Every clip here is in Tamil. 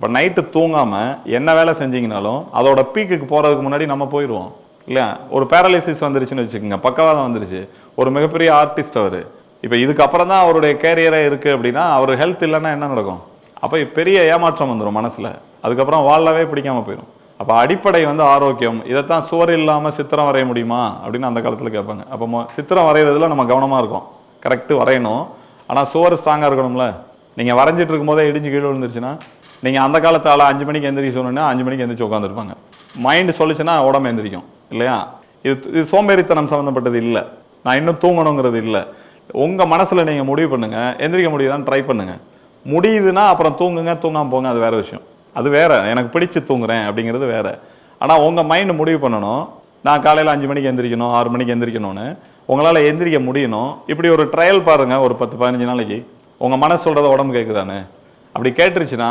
இப்போ நைட்டு தூங்காமல் என்ன வேலை செஞ்சீங்கனாலும் அதோட பீக்குக்கு போகிறதுக்கு முன்னாடி நம்ம போயிடுவோம். இல்லை ஒரு பேரலைசிஸ் வந்துருச்சுன்னு வச்சுக்கோங்க. பக்கவாதம் வந்துருச்சு. ஒரு மிகப்பெரிய ஆர்டிஸ்ட் அவர். இப்போ இதுக்கப்புறம் தான் அவருடைய கேரியரே இருக்குது அப்படின்னா அவர் ஹெல்த் இல்லைன்னா என்ன நடக்கும்? அப்போ பெரிய ஏமாற்றம் வந்துடும் மனசில். அதுக்கப்புறம் வாழவே பிடிக்காமல் போயிடும் அப்போ அடிப்படை வந்து ஆரோக்கியம். இதைத்தான் சுவர் இல்லாமல் சித்திரம் வரைய முடியுமா? அப்படின்னு அந்த காலத்தில் கேட்பாங்க. அப்போ சித்திரம் வரைகிறதுல நம்ம கவனமாக இருக்கும். கரெக்டு வரையணும். ஆனால் சுவர் ஸ்ட்ராங்காக இருக்கணும்ல. நீங்கள் வரைஞ்சிட்டு இருக்கும்போதே இடிஞ்சு கீழே விழுந்துருச்சுன்னா நீங்கள் அந்த காலத்தால் அஞ்சு மணிக்கு எந்திரிக்க சொன்னீங்கன்னா அஞ்சு மணிக்கு எந்திரிச்சு உட்காந்துருப்பாங்க மைண்டு சொல்லிச்சுன்னா உடம்பு எந்திரிக்கும். இல்லையா? இது இது சோம்பேறித்தனம் சம்மந்தப்பட்டது இல்லை. நான் இன்னும் தூங்கணுங்கிறது இல்லை. உங்கள் மனசில் நீங்கள் முடிவு பண்ணுங்கள் எந்திரிக்க முடியுதான்னு ட்ரை பண்ணுங்கள் முடியுதுன்னா அப்புறம் தூங்குங்க தூங்காமல் போங்க அது வேறு விஷயம். அது வேறு. எனக்கு பிடிச்சி தூங்குறேன் அப்படிங்கிறது வேறு. ஆனால் உங்கள் மைண்ட் முடிவு பண்ணணும். நான் காலையில் அஞ்சு மணிக்கு எந்திரிக்கணும் ஆறு மணிக்கு எந்திரிக்கணும்னு. உங்களால் எந்திரிக்க முடியணும். இப்படி ஒரு ட்ரையல் பாருங்கள் ஒரு பத்து பதினஞ்சு நாளைக்கு. உங்கள் மனசு சொல்கிறத உடம்பு கேட்குதானே அப்படி கேட்டுருச்சுன்னா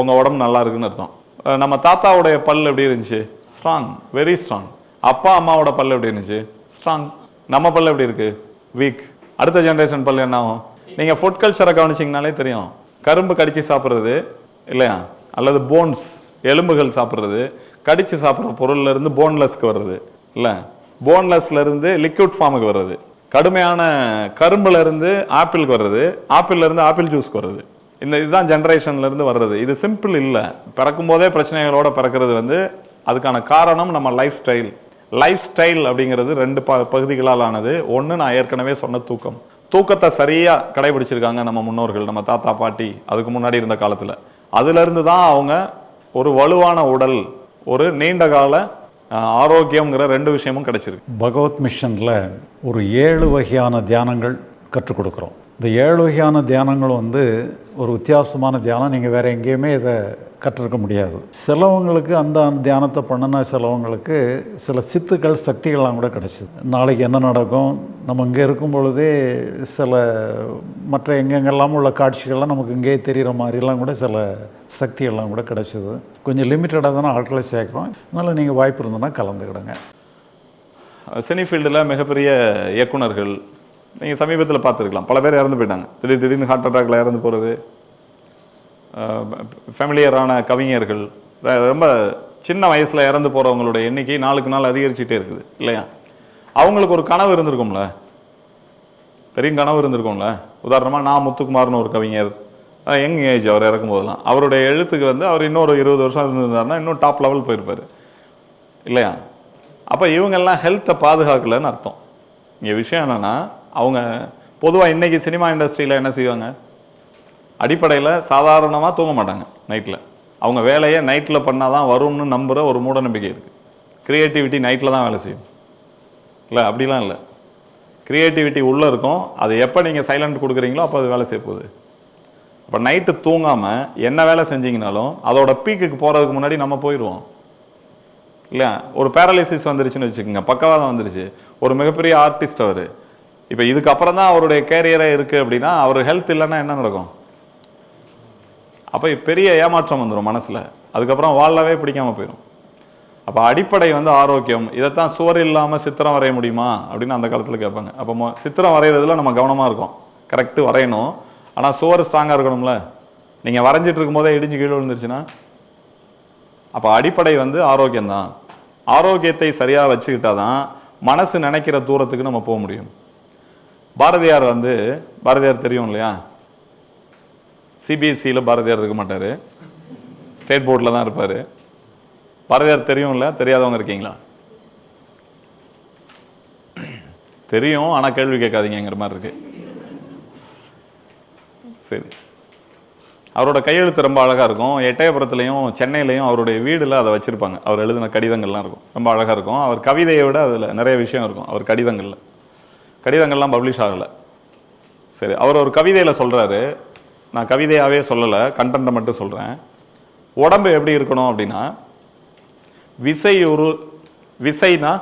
உங்கள் உடம்பு நல்லா இருக்குன்னு அர்த்தம். நம்ம தாத்தாவுடைய பல் எப்படி இருந்துச்சு? ஸ்ட்ராங் வெரி ஸ்ட்ராங் அப்பா அம்மாவோட பல் எப்படி இருந்துச்சு? ஸ்ட்ராங் நம்ம பல் எப்படி இருக்கு? வீக் அடுத்த ஜென்ரேஷன் பல் என்ன ஆகும்? நீங்கள் ஃபுட் கல்ச்சரை கவனிச்சிங்கனாலே தெரியும். கரும்பு கடித்து சாப்பிட்றது இல்லையா? அல்லது போன்ஸ் எலும்புகள் சாப்பிட்றது கடித்து சாப்பிட்ற பொருள்லேருந்து போன்லெஸ்க்கு வர்றது இல்லை? போன்லெஸ்லேருந்து லிக்விட் ஃபார்முக்கு வர்றது. கடுமையான கரும்புலேருந்து ஆப்பிளுக்கு வர்றது ஆப்பிள்ல இருந்து ஆப்பிள் ஜூஸ்க்கு வர்றது. இந்த இதுதான் ஜென்ரேஷன்லேருந்து வர்றது. இது சிம்பிள் இல்லை. பிறக்கும் போதே பிரச்சனைகளோட பிறக்கிறது வந்து அதுக்கான காரணம் நம்ம லைஃப் ஸ்டைல் லைஃப் ஸ்டைல் அப்படிங்கிறது ரெண்டு ப பகுதிகளால் ஆனது. ஒன்று நான் ஏற்கனவே சொன்ன தூக்கம். தூக்கத்தை சரியாக கடைபிடிச்சிருக்காங்க நம்ம முன்னோர்கள் நம்ம தாத்தா பாட்டி அதுக்கு முன்னாடி இருந்த காலத்தில். அதுலேருந்து தான் அவங்க ஒரு வலுவான உடல் ஒரு நீண்ட கால ஆரோக்கியங்கிற ரெண்டு விஷயமும் கிடைச்சிருக்கு. பகவத் மிஷனில் ஒரு ஏழு வகையான தியானங்கள் கற்றுக் கொடுக்குறோம். இந்த ஏழு வகையான தியானங்கள் வந்து ஒரு வித்தியாசமான தியானம். நீங்கள் வேறு எங்கேயுமே இதை கற்றிருக்க முடியாது. சிலவங்களுக்கு அந்த தியானத்தை பண்ணின சிலவங்களுக்கு சில சித்துக்கள் சக்திகள்லாம் கூட கிடச்சிது. நாளைக்கு என்ன நடக்கும்? நம்ம இங்கே இருக்கும் பொழுதே சில மற்ற எங்கெங்கெல்லாம் உள்ள காட்சிகள்லாம் நமக்கு இங்கேயே தெரிகிற மாதிரிலாம் கூட சில சக்திகள்லாம் கூட கிடச்சிது. கொஞ்சம் லிமிட்டடாக தானே ஆட்களை சேர்க்குறோம். அதனால் நீங்கள் வாய்ப்பு இருந்ததுன்னா கலந்துக்கிடுங்க. சினி ஃபீல்டில் மிகப்பெரிய இயக்குனர்கள் நீங்கள் சமீபத்தில் பார்த்துருக்கலாம். பல பேர் இறந்து போயிட்டாங்க. திடீர் திடீர்னு ஹார்ட் அட்டாக்ல இறந்து போகிறது ஃபெமிலியரான கவிஞர்கள். ரொம்ப சின்ன வயசில் இறந்து போகிறவங்களோட எண்ணிக்கை நாளுக்கு நாள் அதிகரிச்சுட்டே இருக்குது. இல்லையா? அவங்களுக்கு ஒரு கனவு இருந்திருக்கும்ல? பெரிய கனவு இருந்திருக்கும்ல? உதாரணமாக நான் முத்துக்குமார்னு ஒரு கவிஞர். யங் ஏஜ் அவர் இறக்கும் போதெல்லாம் அவருடைய எழுத்துக்கு வந்து அவர் இன்னொரு இருபது வருஷம் இருந்திருந்தாருன்னா இன்னும் டாப் லெவல் போயிருப்பார். இல்லையா? அப்போ இவங்கெல்லாம் ஹெல்த்தை பாதுகாக்கலைன்னு அர்த்தம். இங்கே விஷயம் என்னென்னா அவங்க பொதுவாக இன்றைக்கி சினிமா இண்டஸ்ட்ரியில் என்ன செய்வாங்க? அடிப்படையில் சாதாரணமாக தூங்க மாட்டாங்க நைட்டில் அவங்க வேலையை நைட்டில் பண்ணால் தான் வரும்னு நம்புகிற ஒரு மூட நம்பிக்கை இருக்குது க்ரியேட்டிவிட்டி நைட்டில் தான் வேலை செய்யும். இல்லை அப்படிலாம் இல்லை. க்ரியேட்டிவிட்டி உள்ளே இருக்கும். அது எப்போ நீங்கள் சைலண்ட் கொடுக்குறீங்களோ அப்போ அது வேலை செய்ய போகுது. அப்போ நைட்டு தூங்காமல் என்ன வேலை செஞ்சீங்கனாலும் அதோட பீக்குக்கு போகிறதுக்கு முன்னாடி நம்ம போயிடுவோம் இல்லை ஒரு பேரலைசிஸ் வந்துருச்சுன்னு வச்சுக்கோங்க. பக்கவாதம் வந்துருச்சு. ஒரு மிகப்பெரிய ஆர்டிஸ்ட் அவர். இப்போ இதுக்கப்புறம் தான் அவருடைய கேரியரே இருக்குது அப்படின்னா அவர் ஹெல்த் இல்லைன்னா என்ன நடக்கும்? அப்போ பெரிய ஏமாற்றம் வந்துடும் மனசில். அதுக்கப்புறம் வாழவே பிடிக்காம போயிடும் அப்போ அடிப்படை வந்து ஆரோக்கியம். இதைத்தான் சுவர் இல்லாமல் சித்திரம் வரைய முடியுமா? அப்படின்னு அந்த காலத்தில் கேட்பாங்க. அப்போ மொ- சித்திரம் வரைகிறதுல நம்ம கவனமாக இருக்கும். கரெக்டு வரையணும். ஆனால் சுவர் ஸ்ட்ராங்காக இருக்கணும்ல? நீங்கள் வரைஞ்சிட்டு இருக்கும்போதே இடிஞ்சு கீழே விழுந்துருச்சுன்னா? அப்போ அடிப்படை வந்து ஆரோக்கியம்தான். ஆரோக்கியத்தை சரியாக வச்சுக்கிட்டா தான் மனசு நினைக்கிற தூரத்துக்கு நம்ம போக முடியும். பாரதியார் வந்து பாரதியார் தெரியும் இல்லையா? சிபிஎஸ்சியில் பாரதியார் இருக்க மாட்டார். ஸ்டேட் போர்டில் தான் இருப்பார். பாரதியார் தெரியும் இல்லை? தெரியாதவங்க இருக்கீங்களா? தெரியும் ஆனால் கேள்வி கேட்காதீங்கிற மாதிரி இருக்கு. சரி. அவரோட கையெழுத்து ரொம்ப அழகாக இருக்கும். எட்டயபுரத்துலையும் சென்னையிலையும் அவருடைய வீடில் அதை வச்சுருப்பாங்க. அவர் எழுதின கடிதங்கள்லாம் இருக்கும். ரொம்ப அழகாக இருக்கும். அவர் கவிதையை விட அதில் நிறைய விஷயம் இருக்கும். அவர் கடிதங்களில். கடிதங்கள்லாம் பப்ளிஷ் ஆகலை. சரி அவர் ஒரு கவிதையில் சொல்கிறாரு நான் கவிதையாகவே சொல்லலை கண்டென்ட்டை மட்டும் சொல்கிறேன் உடம்பு எப்படி இருக்கணும் அப்படின்னா விசையுறு விசைனா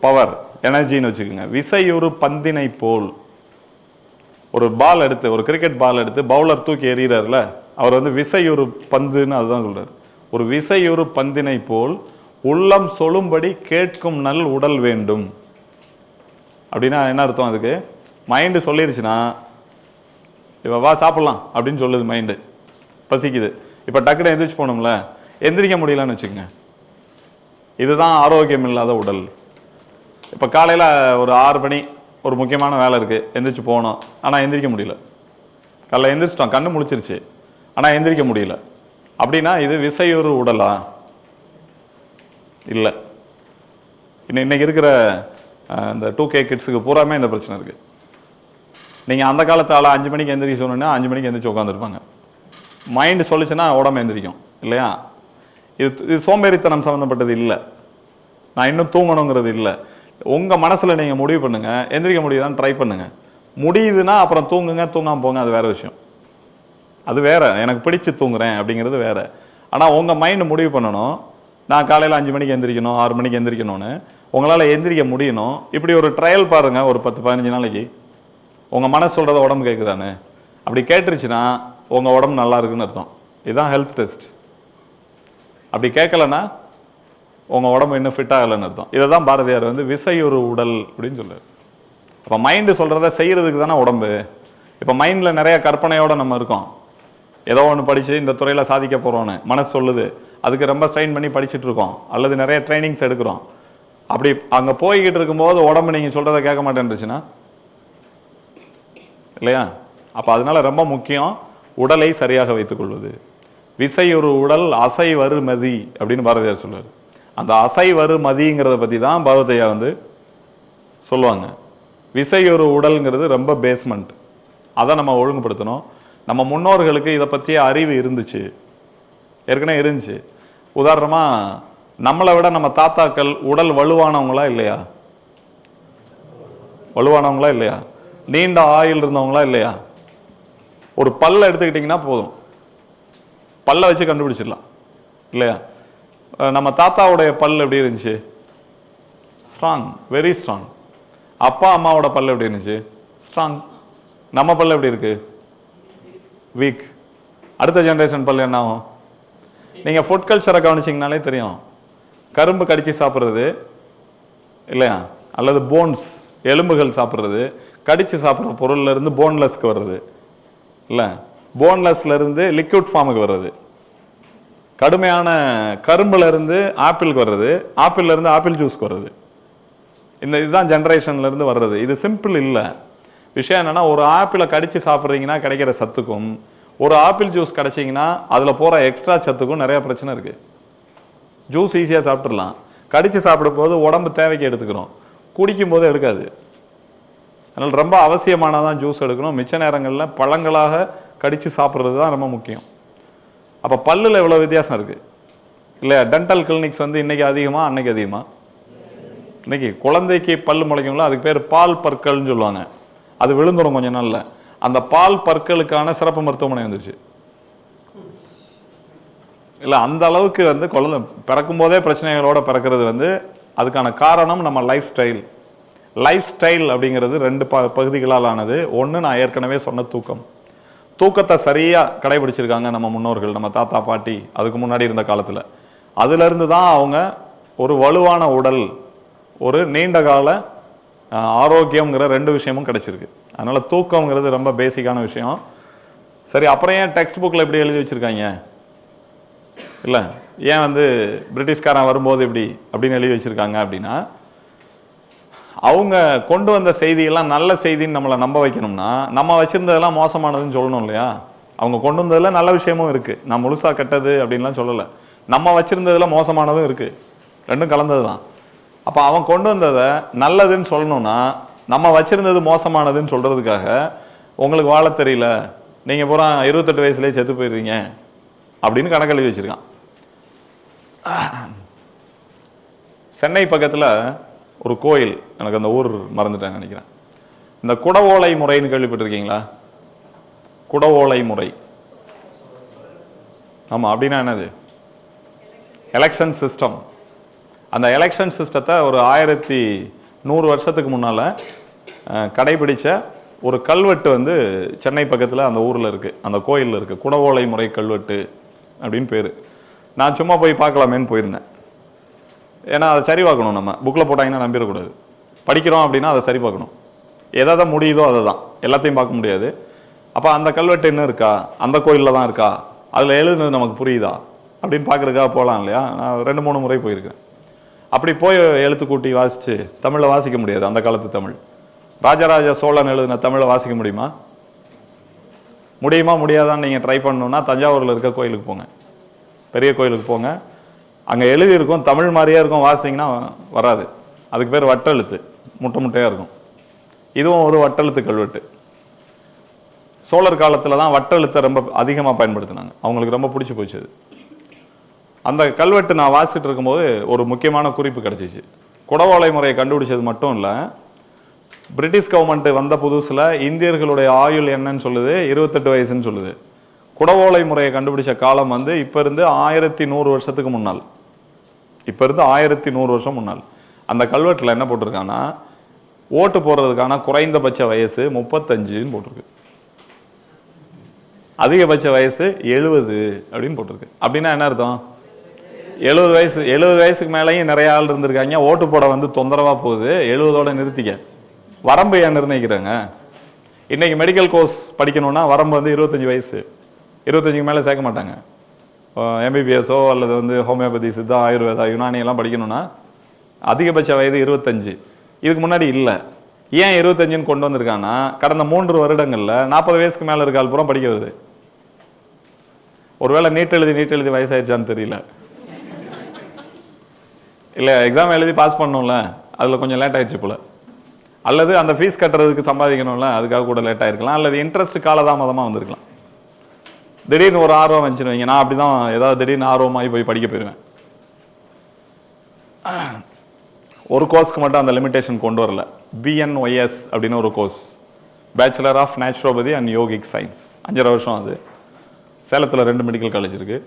பவர் எனர்ஜின்னு வச்சுக்கோங்க. விசையுறு பந்தினை போல். ஒரு பால் எடுத்து ஒரு கிரிக்கெட் பால் எடுத்து பவுலர் தூக்கி எறிகிறார்ல அவர் வந்து விசையுறு பந்துன்னு அதுதான் சொல்கிறார் ஒரு விசையுறு பந்தினை போல் உள்ளம் சொல்லும்படி கேட்கும் நல் உடல் வேண்டும். அப்படின்னா என்ன அர்த்தம் அதுக்கு? மைண்டு சொல்லிருச்சுன்னா இப்போ வா சாப்பிட்லாம் அப்படின்னு சொல்லுது மைண்டு பசிக்குது. இப்போ டக்குனு எந்திரிச்சு போகணும்ல எந்திரிக்க முடியலன்னு வச்சுக்கோங்க. இதுதான் ஆரோக்கியம் இல்லாத உடல். இப்போ காலையில் ஒரு ஆறு மணி ஒரு முக்கியமான வேலை இருக்குது எந்திரிச்சு போகணும். ஆனால் எந்திரிக்க முடியல. காலைல எந்திரிச்சிட்டோம் கண்ணு முழிச்சிருச்சு. ஆனால் எந்திரிக்க முடியல. அப்படின்னா இது விசையுறு உடலா? இல்லை. இன்னை இன்னைக்கு இருக்கிற இந்த டூ கே கிட்ஸுக்கு பூராமே இந்த பிரச்சனை இருக்குது நீங்கள் அந்த காலத்து அஞ்சு மணிக்கு எந்திரிக்க சொன்னீங்கன்னா அஞ்சு மணிக்கு எந்திரிச்சு உட்காந்துருப்பாங்க மைண்டு சொல்லிச்சுன்னா உடம்பு எந்திரிக்கும் இல்லையா? இது இது சோம்பேறித்தனம் சம்மந்தப்பட்டது இல்லை. நான் இன்னும் தூங்கணுங்கிறது இல்லை. உங்கள் மனசில் நீங்கள் முடிவு பண்ணுங்கள் எந்திரிக்க முடியுதான்னு ட்ரை பண்ணுங்கள் முடியுதுன்னா அப்புறம் தூங்குங்க தூங்காம போங்க அது வேற விஷயம். அது வேறு. எனக்கு பிடிச்சி தூங்குறேன் அப்படிங்கிறது வேறு. ஆனால் உங்கள் மைண்டு முடிவு பண்ணணும். நான் காலையில் அஞ்சு மணிக்கு எந்திரிக்கணும் ஆறு மணிக்கு எந்திரிக்கணும்னு. உங்களால் எந்திரிக்க முடியணும். இப்படி ஒரு ட்ரையல் பாருங்கள் ஒரு பத்து பதினஞ்சு நாளைக்கு. உங்கள் மனசு சொல்கிறத உடம்பு கேட்குதானே அப்படி கேட்டுருச்சுன்னா உங்கள் உடம்பு நல்லா இருக்குன்னு அர்த்தம். இதுதான் ஹெல்த் டெஸ்ட் அப்படி கேட்கலன்னா உங்கள் உடம்பு இன்னும் ஃபிட் ஆகலைன்னு அர்த்தம். இதை தான் பாரதியார் வந்து விசையுறு உடல் அப்படின்னு சொல்லுவார் அப்போ மைண்டு சொல்கிறத செய்கிறதுக்கு தானே உடம்பு. இப்போ மைண்டில் நிறைய கற்பனையோடு நம்ம இருக்கோம். ஏதோ ஒன்று படித்து இந்த துறையில் சாதிக்க போகிறோன்னு மனசு சொல்லுது. அதுக்கு ரொம்ப ஸ்ட்ரெயின் பண்ணி படிச்சுட்ருக்கோம் அல்லது நிறைய ட்ரைனிங்ஸ் எடுக்கிறோம். அப்படி அங்கே போய்கிட்டு இருக்கும்போது உடம்பு நீங்கள் சொல்கிறத கேட்க மாட்டேன்ருச்சுன்னா இல்லையா? அப்போ அதனால ரொம்ப முக்கியம் உடலை சரியாக வைத்துக்கொள்வது விசை ஒரு உடல் அசை வருமதி அப்படின்னு பாரதியார் சொல்லுவார் அந்த அசை வரு மதிங்கிறத பற்றி தான் பகவதையா வந்து சொல்லுவாங்க. விசை ஒரு உடல்ங்கிறது ரொம்ப பேஸ்மெண்ட் அதை நம்ம ஒழுங்குபடுத்தணும். நம்ம முன்னோர்களுக்கு இதை பற்றிய அறிவு இருந்துச்சு. ஏற்கனவே இருந்துச்சு. உதாரணமாக நம்மளை விட நம்ம தாத்தாக்கள் உடல் வலுவானவங்களா இல்லையா? வலுவானவங்களா இல்லையா? நீண்ட ஆயில் இருந்தவங்களா இல்லையா? ஒரு பல்ல எடுத்துக்கிட்டிங்கன்னா போதும். பல்ல வச்சு கண்டுபிடிச்சிடலாம். இல்லையா? நம்ம தாத்தாவுடைய பல் எப்படி இருந்துச்சு? ஸ்ட்ராங் வெரி ஸ்ட்ராங் அப்பா அம்மாவோட பல் எப்படி இருந்துச்சு? ஸ்ட்ராங் நம்ம பல் எப்படி இருக்கு? வீக் அடுத்த ஜென்ரேஷன் பல் என்ன ஆகும்? நீங்கள் ஃபுட் கல்ச்சரை கவனிச்சிங்கனாலே தெரியும். கரும்பு கடித்து சாப்பிட்றது இல்லையா? அல்லது போன்ஸ் எலும்புகள் சாப்பிட்றது கடித்து சாப்பிட்ற பொருள்லேருந்து போன்லெஸ்க்கு வர்றது இல்லை? போன்லெஸ்லேருந்து லிக்விட் ஃபார்முக்கு வர்றது. கடுமையான கரும்புலேருந்து ஆப்பிளுக்கு வர்றது ஆப்பிள்லேருந்து ஆப்பிள் ஜூஸ்க்கு வர்றது. இந்த இதுதான் ஜென்ரேஷன்லேருந்து வர்றது. இது சிம்பிள் இல்லை. விஷயம் என்னென்னா ஒரு ஆப்பிளை கடித்து சாப்பிட்றீங்கன்னா கிடைக்கிற சத்துக்கும் ஒரு ஆப்பிள் ஜூஸ் கிடச்சிங்கன்னா அதில் போகிற எக்ஸ்ட்ரா சத்துக்கும் நிறையா பிரச்சனை இருக்குது ஜூஸ் ஈஸியாக சாப்பிட்றலாம் கடித்து சாப்பிடும்போது உடம்பு தேவைக்கு எடுத்துக்கிறோம். குடிக்கும்போது எடுக்காது. அதனால் ரொம்ப அவசியமானதான் ஜூஸ் எடுக்கணும். மிச்ச நேரங்களில் பழங்களாக கடித்து சாப்பிட்றது தான் ரொம்ப முக்கியம். அப்போ பல்லில் இவ்வளோ வித்தியாசம் இருக்குது இல்லை டென்டல் கிளினிக்ஸ் வந்து இன்றைக்கி அதிகமாக அன்னைக்கு அதிகமாக இன்றைக்கி குழந்தைக்கு பல் முளைக்கும்ல அதுக்கு பேர் பால் பற்கள்னு சொல்லுவாங்க. அது விழுந்துடும் கொஞ்சம் நாளில். அந்த பால் பற்களுக்கான சிறப்பு மருத்துவமனை வந்துருச்சு. இல்லை அந்த அளவுக்கு வந்து குழந்தை பிறக்கும் போதே பிரச்சனைகளோட பிறக்கிறது வந்து அதுக்கான காரணம் நம்ம லைஃப் ஸ்டைல் லைஃப் ஸ்டைல் அப்படிங்கிறது ரெண்டு ப பகுதிகளால் ஆனது ஒன்று நான் ஏற்கனவே சொன்ன தூக்கம். தூக்கத்தை சரியாக கடைபிடிச்சிருக்காங்க நம்ம முன்னோர்கள் நம்ம தாத்தா பாட்டி அதுக்கு முன்னாடி இருந்த காலத்தில். அதுலேருந்து தான் அவங்க ஒரு வலுவான உடல் ஒரு நீண்ட கால ஆரோக்கியங்கிற ஆரோக்கியம்ங்கிற ரெண்டு விஷயமும் கிடச்சிருக்கு. அதனால் தூக்கம்ங்கிறது ரொம்ப பேசிக்கான விஷயம். சரி அப்புறம் ஏன் டெக்ஸ்ட் புக்கில் எப்படி எழுதி வச்சுருக்காங்க? இல்லை? ஏன் வந்து பிரிட்டிஷ்காரன் வரும்போது இப்படி அப்படின்னு எழுதி வச்சுருக்காங்க அப்படின்னா அவங்க கொண்டு வந்த செய்தியெல்லாம் நல்ல செய்தின்னு நம்மளை நம்ப வைக்கணும்னா நம்ம வச்சுருந்ததெல்லாம் மோசமானதுன்னு சொல்லணும் இல்லையா? அவங்க கொண்டு வந்ததில் நல்ல விஷயமும் இருக்குது நான் முழுசாக கெட்டது அப்படின்லாம் சொல்லலை. நம்ம வச்சுருந்ததில் மோசமானதும் இருக்குது ரெண்டும் கலந்தது தான் அப்போ அவன் கொண்டு வந்ததை நல்லதுன்னு சொல்லணும்னா நம்ம வச்சுருந்தது மோசமானதுன்னு சொல்கிறதுக்காக உங்களுக்கு வாழ தெரியல. நீங்கள் பூரா இருபத்தெட்டு வயசுலேயே செத்து போயிடுறீங்க. அப்படின்னு கணக்கு எழுதி வச்சுருக்கான். சென்னை பக்கத்தில் ஒரு கோயில் எனக்கு அந்த ஊர் மறந்துட்டேன் நினைக்கிறேன். இந்த குடவோலை முறைன்னு கேள்விப்பட்டிருக்கீங்களா? குடவோலை முறை. ஆமாம் அப்படின்னா என்னது? எலெக்ஷன் சிஸ்டம் அந்த எலெக்ஷன் சிஸ்டத்தை ஒரு ஆயிரத்தி நூறு வருஷத்துக்கு முன்னால் கடைபிடித்த ஒரு கல்வெட்டு வந்து சென்னை பக்கத்தில் அந்த ஊரில் இருக்குது அந்த கோயிலில் இருக்குது குடவோலை முறை கல்வெட்டு. அப்படின்னு பேர். நான் சும்மா போய் பார்க்கலாமேன்னு போயிருந்தேன். ஏன்னா அதை சரி பார்க்கணும் நம்ம. புக்கில் போட்டாங்கன்னா நம்பிடக்கூடாது. படிக்கிறோம் அப்படின்னா அதை சரி பார்க்கணும். எதை தான் முடியுதோ அதை தான் எல்லாத்தையும் பார்க்க முடியாது. அப்போ அந்த கல்வெட்டு என்ன இருக்கா? அந்த கோயிலில் தான் இருக்கா? அதில் எழுதுனது நமக்கு புரியுதா? அப்படின்னு பார்க்குறதுக்காக போகலாம் இல்லையா? நான் ரெண்டு மூணு முறை போயிருக்கேன். அப்படி போய் எழுத்து கூட்டி வாசித்து தமிழில் வாசிக்க முடியாது அந்த காலத்து தமிழ். ராஜராஜ சோழன் எழுதின தமிழை வாசிக்க முடியுமா? முடியுமா முடியாதான்னு நீங்கள் ட்ரை பண்ணணுன்னா தஞ்சாவூரில் இருக்க கோயிலுக்கு போங்க. பெரிய கோயிலுக்கு போங்க. அங்கே எழுதியிருக்கும் தமிழ் மாதிரியே இருக்கும் வாசிங்கன்னா வராது. அதுக்கு பேர் வட்டெழுத்து. முட்டை முட்டையாக இருக்கும். இதுவும் ஒரு வட்டெழுத்து கல்வெட்டு. சோழர் காலத்தில் தான் வட்டெழுத்தை ரொம்ப அதிகமாக பயன்படுத்தினாங்க. அவங்களுக்கு ரொம்ப பிடிச்சி போச்சு அது. அந்த கல்வெட்டு நான் வாசிட்டு இருக்கும்போது ஒரு முக்கியமான குறிப்பு கிடச்சிச்சு. குடவோலை முறையை கண்டுபிடிச்சது மட்டும் இல்லை பிரிட்டிஷ் கவர்மெண்ட் வந்த புதுசில் இந்தியர்களுடைய ஆயுள் என்னன்னு சொல்லுது? இருபத்தெட்டு வயசுன்னு சொல்லுது. குடவோலை முறையை கண்டுபிடிச்ச காலம் வந்து இப்போ இருந்து ஆயிரத்தி நூறு வருஷத்துக்கு முன்னால். இப்போ இருந்து ஆயிரத்தி நூறு வருஷம் முன்னால். அந்த கல்வெட்டில் என்ன போட்டிருக்காங்கன்னா ஓட்டு போடுறதுக்கான குறைந்தபட்ச வயசு முப்பத்தஞ்சுன்னு போட்டிருக்கு. அதிகபட்ச வயசு எழுபது அப்படின்னு போட்டிருக்கு. அப்படின்னா என்ன அர்த்தம்? எழுபது வயசு எழுபது வயசுக்கு மேலேயும் நிறைய ஆள் இருந்திருக்காங்க. ஓட்டு போட வந்து தொந்தரவாக போகுது. எழுபதோட நிறுத்திக்க. வரம்பு ஏன் நிர்ணயிக்கிறாங்க? இன்றைக்கி மெடிக்கல் கோர்ஸ் படிக்கணும்னா வரம்பு வந்து இருபத்தஞ்சி வயசு. இருபத்தஞ்சுக்கு மேலே சேர்க்க மாட்டாங்க. எம்பிபிஎஸோ அல்லது வந்து ஹோமியோபதி சித்தா ஆயுர்வேதா யுனானி எல்லாம் படிக்கணும்னா அதிகபட்ச வயது இருபத்தஞ்சு. இதுக்கு முன்னாடி இல்லை. ஏன் இருபத்தஞ்சுன்னு கொண்டு வந்திருக்காங்கன்னா கடந்த மூன்று வருடங்களில் நாற்பது வயசுக்கு மேலே இருக்கால் புறம் பூரா படிக்க வருது ஒருவேளை நீட் எழுதி நீட் எழுதி வயசாயிருச்சான்னு தெரியல. இல்லை எக்ஸாம் எழுதி பாஸ் பண்ணோம்ல அதில் கொஞ்சம் லேட் ஆயிடுச்சு போல. அல்லது அந்த ஃபீஸ் கட்டுறதுக்கு சம்பாதிக்கணும்ல அதுக்காக கூட லேட்டாக இருக்கலாம் அல்லது இன்ட்ரெஸ்ட் காலதாமதமாக வந்திருக்கலாம். திடீர்னு ஒரு ஆர்வம் வந்துச்சுன்னு வைங்க நான் அப்படி தான் ஏதாவது திடீர்னு ஆர்வமாகி போய் படிக்க போயிடுவேன். ஒரு கோர்ஸ்க்கு மட்டும் அந்த லிமிட்டேஷன் கொண்டு வரல. பிஎன்ஒய்எஸ் அப்படின்னு ஒரு course bachelor of naturopathy and yogic science அஞ்சரை வருஷம் அது. சேலத்தில் ரெண்டு மெடிக்கல் காலேஜ் இருக்குது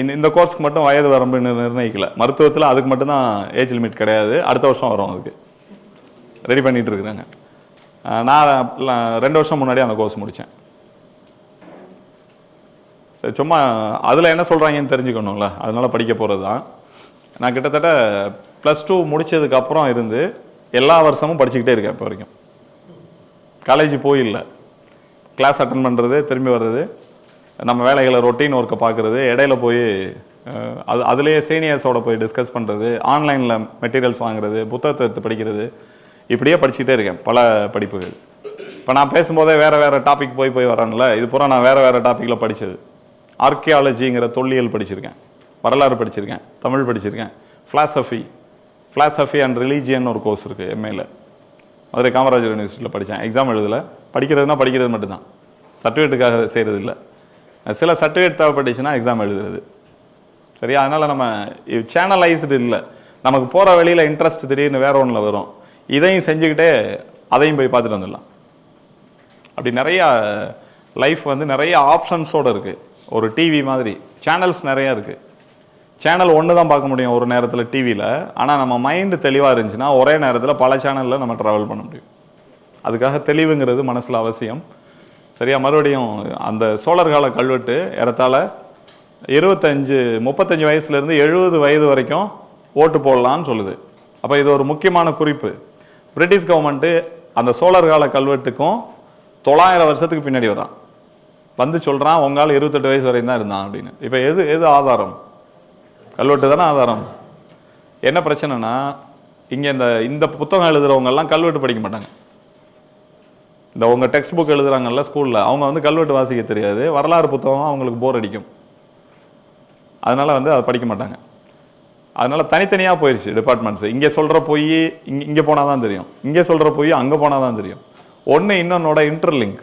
இந்த இந்த கோர்ஸ்க்கு மட்டும் வயது வரம்பு நிர்ணயிக்கலை. நிர்ணயிக்கல மருத்துவத்தில் அதுக்கு மட்டும்தான் ஏஜ் லிமிட் கிடையாது. அடுத்த வருஷம் வரும் அதுக்கு. ரெடி பண்ணிட்டு இருக்கிறாங்க நான் ரெண்டு வருஷம் முன்னாடி அந்த கோர்ஸ் முடித்தேன் சரி சும்மா அதில் என்ன சொல்கிறாங்கன்னு தெரிஞ்சுக்கணும்ல. அதனால படிக்க போகிறது தான் நான் கிட்டத்தட்ட ப்ளஸ் டூ முடித்ததுக்கப்புறம் இருந்து எல்லா வருஷமும் படிச்சுக்கிட்டே இருக்கேன் இப்போ வரைக்கும். காலேஜ் போயில்ல கிளாஸ் அட்டன் பண்ணுறது திரும்பி வர்றது நம்ம வேலைகளை ரொட்டீன் ஒர்க்கை பார்க்குறது இடையில போய் அது அதுலேயே சீனியர்ஸோட போய் டிஸ்கஸ் பண்ணுறது ஆன்லைனில் மெட்டீரியல்ஸ் வாங்குறது புத்தகத்தை எடுத்து படிக்கிறது இப்படியே படிச்சுக்கிட்டே இருக்கேன் பல படிப்புகள். இப்போ நான் பேசும்போதே வேறு வேறு டாபிக் போய் போய் வரேன்ல இது பூரா நான் வேறு வேறு டாப்பிக்கில் படித்தது ஆர்கியாலஜிங்கிற தொல்லியல் படிச்சிருக்கேன் வரலாறு படிச்சிருக்கேன் தமிழ் படிச்சிருக்கேன் ஃபிலாசபி ஃபிலாசபி அண்ட் ரிலீஜியன் ஒரு கோர்ஸ் இருக்குது எம்ஏல மதுரை காமராஜர் யூனிவர்சிட்டியில் படித்தேன் எக்ஸாம் எழுதல. படிக்கிறதுனா படிக்கிறது மட்டும்தான். சர்டிஃபிகேட்டுக்காக செய்கிறது இல்லை சில சர்டிஃபிகேட் தேவைப்பட்டுச்சுன்னா எக்ஸாம் எழுதுறது. சரியா? அதனால் நம்ம சேனலைஸ்டு இல்லை. நமக்கு போகிற வழியில் இன்ட்ரெஸ்ட் திடீர்னு வேற ஒன்றில் வரும். இதையும் செஞ்சுக்கிட்டே அதையும் போய் பார்த்துட்டு வந்துடலாம். அப்படி நிறையா லைஃப் வந்து நிறைய ஆப்ஷன்ஸோடு இருக்குது ஒரு டிவி மாதிரி. சேனல்ஸ் நிறையா இருக்குது சேனல் ஒன்று தான் பார்க்க முடியும் ஒரு நேரத்தில் டிவியில் ஆனால் நம்ம மைண்டு தெளிவாக இருந்துச்சுன்னா ஒரே நேரத்தில் பல சேனலில் நம்ம ட்ராவல் பண்ண முடியும். அதுக்காக தெளிவுங்கிறது மனசில் அவசியம். சரியா? மறுபடியும் அந்த சோழர் கால கல்வெட்டு ஏறத்தாழ இருபத்தஞ்சு முப்பத்தஞ்சு வயசுலேருந்து எழுபது வயது வரைக்கும் ஓட்டு போடலான்னு சொல்லுது. அப்போ இது ஒரு முக்கியமான குறிப்பு. பிரிட்டிஷ் கவர்மெண்ட்டு அந்த சோழர் கால கல்வெட்டுக்கும் தொள்ளாயிரம் வருஷத்துக்கு பின்னாடி வரான். வந்து சொல்கிறான் உங்களால் இருபத்தெட்டு வயசு வரையும் தான் இருந்தான் அப்படின்னு. இப்போ எது எது ஆதாரம்? கல்வெட்டு தானே ஆதாரம்? என்ன பிரச்சனைனா இங்கே இந்த இந்த புத்தகம் எழுதுகிறவங்கெல்லாம் கல்வெட்டு படிக்க மாட்டாங்க. இந்த அவங்க டெக்ஸ்ட் புக் எழுதுகிறாங்கல்ல ஸ்கூலில் அவங்க வந்து கல்வெட்டு வாசிக்க தெரியாது. வரலாறு புத்தகம் அவங்களுக்கு போர் அடிக்கும். அதனால் வந்து அதை படிக்க மாட்டாங்க. அதனால் தனித்தனியாக போயிடுச்சு டிபார்ட்மெண்ட்ஸ் இங்கே சொல்கிற போய் இங்கே இங்கே போனால் தான் தெரியும். இங்கே சொல்கிற போய் அங்கே போனால் தான் தெரியும். ஒன்று இன்னொன்னோட இன்டர்லிங்க்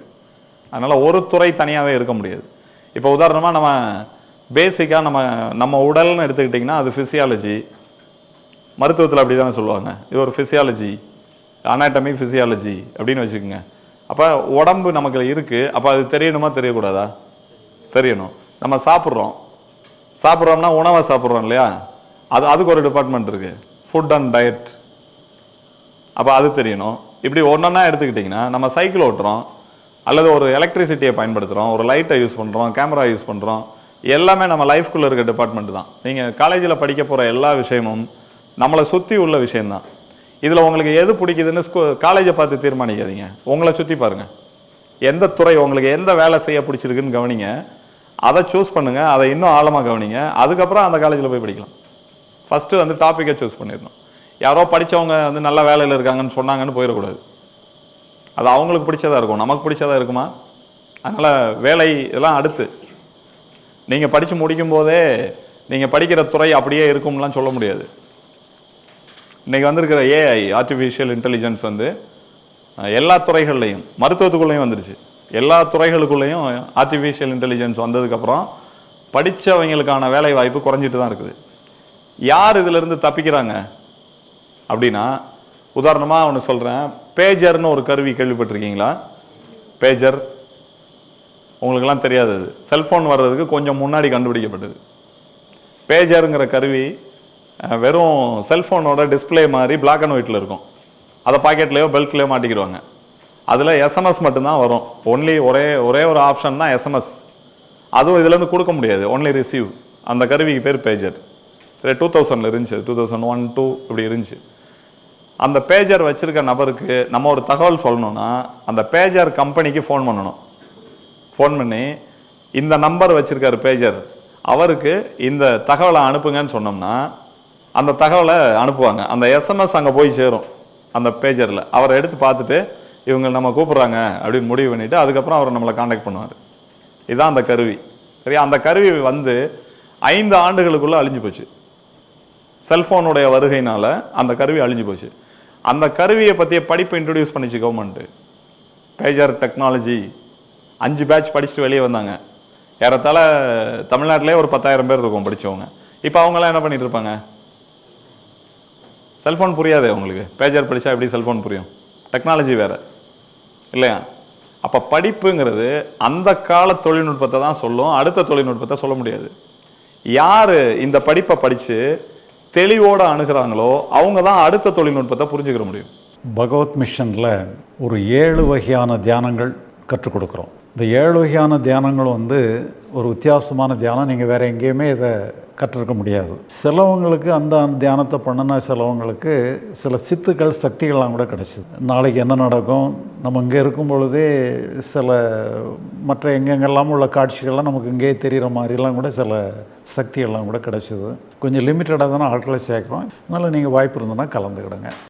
அதனால் ஒரு துறை தனியாகவே இருக்க முடியாது. இப்போ உதாரணமாக நம்ம பேசிக்காக நம்ம நம்ம உடல்னு எடுத்துக்கிட்டிங்கன்னா அது ஃபிசியாலஜி மருத்துவத்தில் அப்படி தானே சொல்லுவாங்க. இது ஒரு ஃபிசியாலஜி அனாட்டமி ஃபிசியாலஜி அப்படின்னு வச்சுக்கோங்க. அப்போ உடம்பு நமக்கு இருக்குது அப்போ அது தெரியணுமா தெரியக்கூடாதா? தெரியணும். நம்ம சாப்பிட்றோம். சாப்பிட்றோம்னா உணவை சாப்பிட்றோம் இல்லையா? அது அதுக்கு ஒரு டிபார்ட்மெண்ட் இருக்குது ஃபுட் அண்ட் டயட் அப்போ அது தெரியணும். இப்படி ஒன்றா எடுத்துக்கிட்டிங்கன்னா நம்ம சைக்கிள் ஓட்டுறோம். அல்லது ஒரு எலக்ட்ரிசிட்டியை பயன்படுத்துகிறோம் ஒரு லைட்டை யூஸ் பண்ணுறோம் கேமரா யூஸ் பண்ணுறோம் எல்லாமே நம்ம லைஃப்குள்ளே இருக்க டிபார்ட்மெண்ட் தான். நீங்கள் காலேஜில் படிக்க போகிற எல்லா விஷயமும் நம்மளை சுற்றி உள்ள விஷயந்தான் இதில் உங்களுக்கு எது பிடிக்குதுன்னு ஸ்கூ காலேஜை பார்த்து தீர்மானிக்காதீங்க. உங்களை சுற்றி பாருங்கள் எந்த துறை உங்களுக்கு எந்த வேலை செய்ய பிடிச்சிருக்குன்னு கவனிங்க. அதை சூஸ் பண்ணுங்கள் அதை இன்னும் ஆழமாக கவனிங்க. அதுக்கப்புறம் அந்த காலேஜில் போய் படிக்கலாம். ஃபஸ்ட்டு வந்து டாப்பிக்கை சூஸ் பண்ணிடணும். யாரோ படிச்சவங்க வந்து நல்ல வேலையில் இருக்காங்கன்னு சொன்னாங்கன்னு போயிடக்கூடாது. அது அவங்களுக்கு பிடிச்சதாக இருக்கும். நமக்கு பிடிச்சதா இருக்குமா? அதனால் வேலை இதெல்லாம் அடுத்து. நீங்கள் படித்து முடிக்கும் போதே நீங்கள் படிக்கிற துறை அப்படியே இருக்கும்லாம் சொல்ல முடியாது. இன்றைக்கி வந்திருக்கிற ஏஐ ஆர்டிஃபிஷியல் இன்டெலிஜென்ஸ் வந்து எல்லா துறைகள்லையும் மருத்துவத்துக்குள்ளேயும் வந்துருச்சு. எல்லா துறைகளுக்குள்ளேயும் ஆர்டிஃபிஷியல் இன்டெலிஜென்ஸ் வந்ததுக்கப்புறம் படித்தவங்களுக்கான வேலை வாய்ப்பு குறைஞ்சிட்டு தான் இருக்குது. யார் இதிலிருந்து தப்பிக்கிறாங்க? அப்படின்னா உதாரணமாக ஒன்று சொல்கிறேன் பேஜர்னு ஒரு கருவி கேள்விப்பட்டிருக்கீங்களா? பேஜர். உங்களுக்கெல்லாம் தெரியாது அது. செல்ஃபோன் வர்றதுக்கு கொஞ்சம் முன்னாடி கண்டுபிடிக்கப்பட்டது. பேஜருங்கிற கருவி வெறும் செல்ஃபோனோட டிஸ்பிளே மாதிரி பிளாக் அண்ட் ஒயிட்டில் இருக்கும். அதை பாக்கெட்லேயோ பெல்ட்லேயோ மாட்டிக்கிடுவாங்க. அதில் எஸ்எம்எஸ் மட்டும்தான் வரும். ஒன்லி ஒரே ஒரே ஒரு ஆப்ஷன் தான் எஸ்எம்எஸ் அதுவும் இதுலேருந்து கொடுக்க முடியாது. ஒன்லி ரிசீவ் அந்த கருவிக்கு பேர் பேஜர். சரி டூ தௌசண்டில் இருந்துச்சு. டூ தௌசண்ட் ஒன் டூ இப்படி இருந்துச்சு. அந்த பேஜர் வச்சுருக்க நபருக்கு நம்ம ஒரு தகவல் சொல்லணும்னா அந்த பேஜர் கம்பெனிக்கு ஃபோன் பண்ணணும். ஃபோன் பண்ணி இந்த நம்பர் வச்சுருக்காரு பேஜர் அவருக்கு இந்த தகவலை அனுப்புங்கன்னு சொன்னோம்னா அந்த தகவலை அனுப்புவாங்க. அந்த எஸ்எம்எஸ் அங்கே போய் சேரும் அந்த பேஜரில் அவரை எடுத்து பார்த்துட்டு இவங்க நம்ம கூப்பிட்றாங்க அப்படின்னு முடிவு பண்ணிவிட்டு அதுக்கப்புறம் அவர் நம்மளை காண்டாக்ட் பண்ணுவார். இதுதான் அந்த கருவி. சரியா? அந்த கருவி வந்து ஐந்து ஆண்டுகளுக்குள்ளே அழிஞ்சு போச்சு. செல்ஃபோனுடைய வருகையினால் அந்த கருவி அழிஞ்சு போச்சு. அந்த கருவியை பற்றிய படிப்பை இன்ட்ரடியூஸ் பண்ணிச்சு கவர்மெண்ட்டு பேஜர் டெக்னாலஜி அஞ்சு பேட்ச் படிச்சுட்டு வெளியே வந்தாங்க. ஏறத்தாழ தமிழ்நாட்டிலே ஒரு பத்தாயிரம் பேர் இருக்கும் படிச்சவங்க. இப்போ அவங்களாம் என்ன பண்ணிட்டு இருப்பாங்க? செல்ஃபோன் புரியாதே உங்களுக்கு. பேஜர் படித்தா எப்படி செல்ஃபோன் புரியும்? டெக்னாலஜி வேறு. இல்லையா? அப்போ படிப்புங்கிறது அந்த கால தொழில்நுட்பத்தை தான் சொல்லும். அடுத்த தொழில்நுட்பத்தை சொல்ல முடியாது. யார் இந்த படிப்பை படித்து தெளிவோடு அணுகிறாங்களோ அவங்க தான் அடுத்த தொழில்நுட்பத்தை புரிஞ்சுக்கிற முடியும். பகவத் மிஷனில் ஒரு ஏழு வகையான தியானங்கள் கற்றுக் கொடுக்குறோம். இந்த ஏழு வகையான தியானங்கள் வந்து ஒரு வித்தியாசமான தியானம். நீங்கள் வேறு எங்கேயுமே இதை கற்றுருக்க முடியாது. சிலவங்களுக்கு அந்த தியானத்தை பண்ணின சிலவங்களுக்கு சில சித்துக்கள் சக்திகள்லாம் கூட கிடச்சிது. நாளைக்கு என்ன நடக்கும்? நம்ம இங்கே இருக்கும் பொழுதே சில மற்ற எங்கெங்கெல்லாம் உள்ள காட்சிகள்லாம் நமக்கு இங்கேயே தெரிகிற மாதிரிலாம் கூட சில சக்திகள்லாம் கூட கிடச்சிது. கொஞ்சம் லிமிட்டடாக தானே ஆட்களை சேர்க்குறோம். அதனால் நீங்கள் வாய்ப்பு இருந்ததுன்னா கலந்துக்கிடுங்க.